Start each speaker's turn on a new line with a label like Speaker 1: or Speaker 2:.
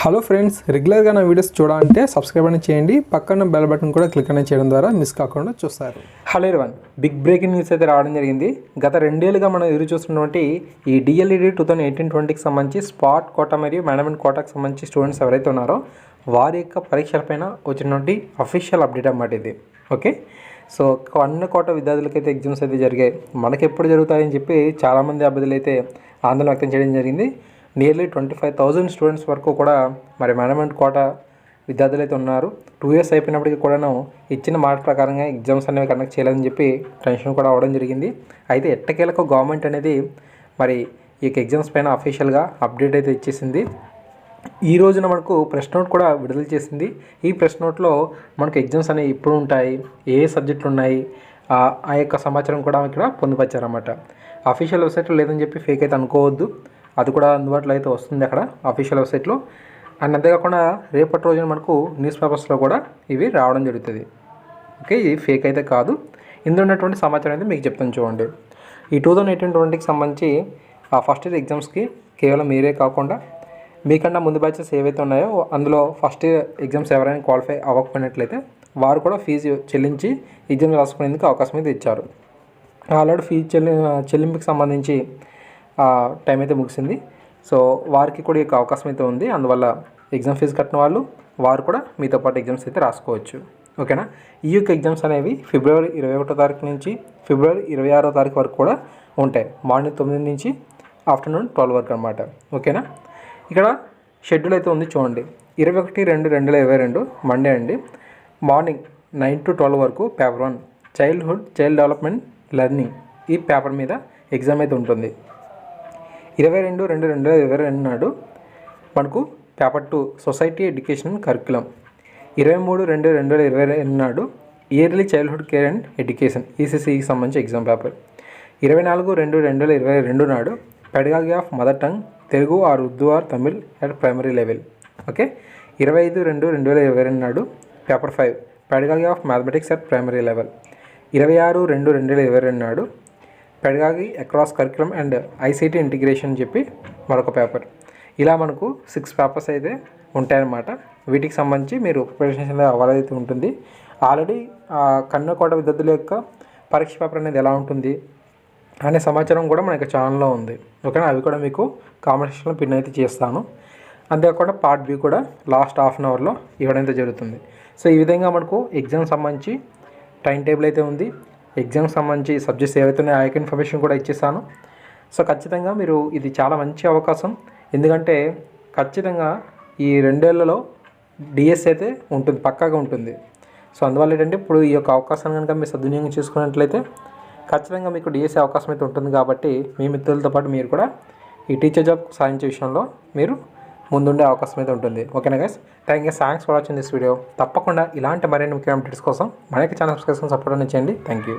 Speaker 1: Hello friends రెగ్యులర్గా నా videos చూడాలంటే సబ్స్క్రైబ్ అని చేయండి. పక్కన బెల్ బటన్ కూడా క్లిక్ అనేది చేయడం ద్వారా మిస్ కాకుండా చూస్తారు.
Speaker 2: Hello one big breaking news అయితే రావడం జరిగింది. గత రెండేళ్ళుగా మనం ఎదురు చూస్తున్నటువంటి ఈ డిఎల్ఈడి టూ థౌసండ్ ఎయిటీన్ ట్వంటీకి సంబంధించి స్పాట్ కోటా మరియు మేనేజ్మెంట్ కోటాకి సంబంధించి స్టూడెంట్స్ ఎవరైతే ఉన్నారో వారి యొక్క పరీక్షలపైన వచ్చినటువంటి అఫీషియల్ అప్డేట్ అన్నమాట ఇది. ఓకే సో అన్ని కోట విద్యార్థులకైతే ఎగ్జామ్స్ అయితే జరిగాయి. మనకి ఎప్పుడు జరుగుతాయని చెప్పి చాలామంది అభ్యర్థులు అయితే ఆందోళన వ్యక్తం చేయడం జరిగింది. Nearly twenty five thousand students వరకు కూడా మరి మేనేజ్మెంట్ కోట విద్యార్థులు అయితే ఉన్నారు. టూ ఇయర్స్ అయిపోయినప్పటికీ కూడాను ఇచ్చిన మాట ప్రకారంగా ఎగ్జామ్స్ అనేవి కండక్ట్ చేయలేదని చెప్పి టెన్షన్ కూడా అవడం జరిగింది. అయితే ఎట్టకేలకు గవర్నమెంట్ అనేది మరి ఈ యొక్క ఎగ్జామ్స్ పైన అఫీషియల్గా అప్డేట్ అయితే ఇచ్చేసింది. ఈ రోజున మనకు ప్రెస్ నోట్ కూడా విడుదల చేసింది. ఈ ప్రెస్ నోట్లో మనకు ఎగ్జామ్స్ అనేవి ఎప్పుడు ఉంటాయి ఏ సబ్జెక్టులు ఉన్నాయి ఆ ఆ యొక్క సమాచారం కూడా ఇక్కడ పొందుపరిచారన్నమాట. అఫీషియల్ వెబ్సైట్లో లేదని చెప్పి ఫేక్ అయితే అనుకోవద్దు. అది కూడా అందుబాటులో అయితే వస్తుంది అక్కడ అఫీషియల్ వెబ్సైట్లో అండ్ అంతేకాకుండా రేపటి రోజున మనకు న్యూస్ పేపర్స్లో కూడా ఇవి రావడం జరుగుతుంది. ఓకే ఇది ఫేక్ అయితే కాదు. ఇందులో ఉన్నటువంటి సమాచారం అయితే మీకు చెప్తాను చూడండి. ఈ టూ థౌజండ్ ఎయిటీన్ ట్వంటీకి సంబంధించి ఆ ఫస్ట్ ఇయర్ ఎగ్జామ్స్కి కేవలం మీరే కాకుండా మీకన్నా ముందు బ్యాచెస్ ఏవైతే ఉన్నాయో అందులో ఫస్ట్ ఇయర్ ఎగ్జామ్స్ ఎవరైనా క్వాలిఫై అవ్వకపోయినట్లయితే వారు కూడా ఫీజు చెల్లించి ఎగ్జామ్స్ రాసుకునేందుకు అవకాశం అయితే ఇచ్చారు. ఆల్రెడీ ఫీజు చెల్లి చెల్లింపుకి సంబంధించి టైం అయితే ముగిసింది. సో వారికి కూడా ఈ యొక్క అవకాశం అయితే ఉంది. అందువల్ల ఎగ్జామ్ ఫీజు కట్టిన వాళ్ళు వారు కూడా మీతో పాటు ఎగ్జామ్స్ అయితే రాసుకోవచ్చు. ఓకేనా ఈ యొక్క ఎగ్జామ్స్ అనేవి ఫిబ్రవరి ఇరవై ఒకటో తారీఖు నుంచి ఫిబ్రవరి ఇరవై ఆరో తారీఖు వరకు కూడా ఉంటాయి. మార్నింగ్ తొమ్మిది నుంచి ఆఫ్టర్నూన్ ట్వెల్వ్ వరకు అనమాట ఓకేనా ఇక్కడ షెడ్యూల్ అయితే ఉంది చూడండి. ఇరవై ఒకటి రెండు రెండు వేల ఇరవై రెండు మండే అండి. మార్నింగ్ నైన్ టు ట్వెల్వ్ వరకు paper one childhood child development learning ఈ పేపర్ మీద ఎగ్జామ్ అయితే ఉంటుంది. ఇరవై రెండు రెండు రెండు వేల ఇరవై రెండు నాడు మనకు paper two society education curriculum. ఇరవై మూడు రెండు రెండు వేల ఇరవై రెండు నాడు early childhood care and education ఈసీసీకి సంబంధించి ఎగ్జామ్ పేపర్. ఇరవై నాలుగు రెండు రెండు వేల ఇరవై రెండు నాడు pedagogy of mother tongue Telugu or Urdu or Tamil at primary level. Okay? ఇరవై ఐదు రెండు రెండు వేల ఇరవై రెండు నాడు paper five pedagogy of mathematics at primary level. ఇరవై ఆరు రెండు రెండు వేల ఇరవై రెండు నాడు pedagogy across curriculum and ICT integration అని చెప్పి మరొక పేపర్ ఇలా మనకు సిక్స్ పేపర్స్ అయితే ఉంటాయన్నమాట. వీటికి సంబంధించి మీరు ప్రిపరేషన్ అవ్వాలైతే ఉంటుంది. ఆల్రెడీ కన్నుకోట విద్యార్థుల యొక్క పరీక్ష పేపర్ అనేది ఎలా ఉంటుంది అనే సమాచారం కూడా మన యొక్క ఛానల్లో ఉంది. ఓకేనా? అవి కూడా మీకు కామెంట్ సెక్షన్లో పిన్ అయితే చేస్తాను. అంతేకాకుండా పార్ట్ బి కూడా లాస్ట్ హాఫ్ అన్ అవర్లో ఇవ్వడం అయితే జరుగుతుంది. సో ఈ విధంగా మనకు ఎగ్జామ్ సంబంధించి టైం టేబుల్ అయితే ఉంది. ఎగ్జామ్ సంబంధించి సబ్జెక్ట్స్ ఏవైతే ఉన్నాయో ఆ యొక్క ఇన్ఫర్మేషన్ కూడా ఇచ్చేసాను సో ఖచ్చితంగా మీరు ఇది చాలా మంచి అవకాశం. ఎందుకంటే ఖచ్చితంగా ఈ రెండేళ్ళలో డిఎస్ అయితే ఉంటుంది పక్కాగా ఉంటుంది. సో అందువల్ల ఏంటంటే ఇప్పుడు ఈ యొక్క అవకాశాన్ని కనుక మీరు సద్వినియోగం చేసుకున్నట్లయితే ఖచ్చితంగా మీకు డిఎస్ఏ అవకాశం అయితే ఉంటుంది కాబట్టి మీ మిత్రులతో పాటు మీరు కూడా ఈ టీచర్ జాబ్ సాధించే విషయంలో మీరు ముందుండే అవకాశం అయితే ఉంటుంది. ఓకేనా guys thank you thanks for watching this video తప్పకుండా ఇలాంటి మరిన్ని ముఖ్యమైన అప్డేట్స్ కోసం మన యొక్క ఛానల్ సబ్స్క్రైబ్ సపోర్ట్ చేయండి థ్యాంక్ యూ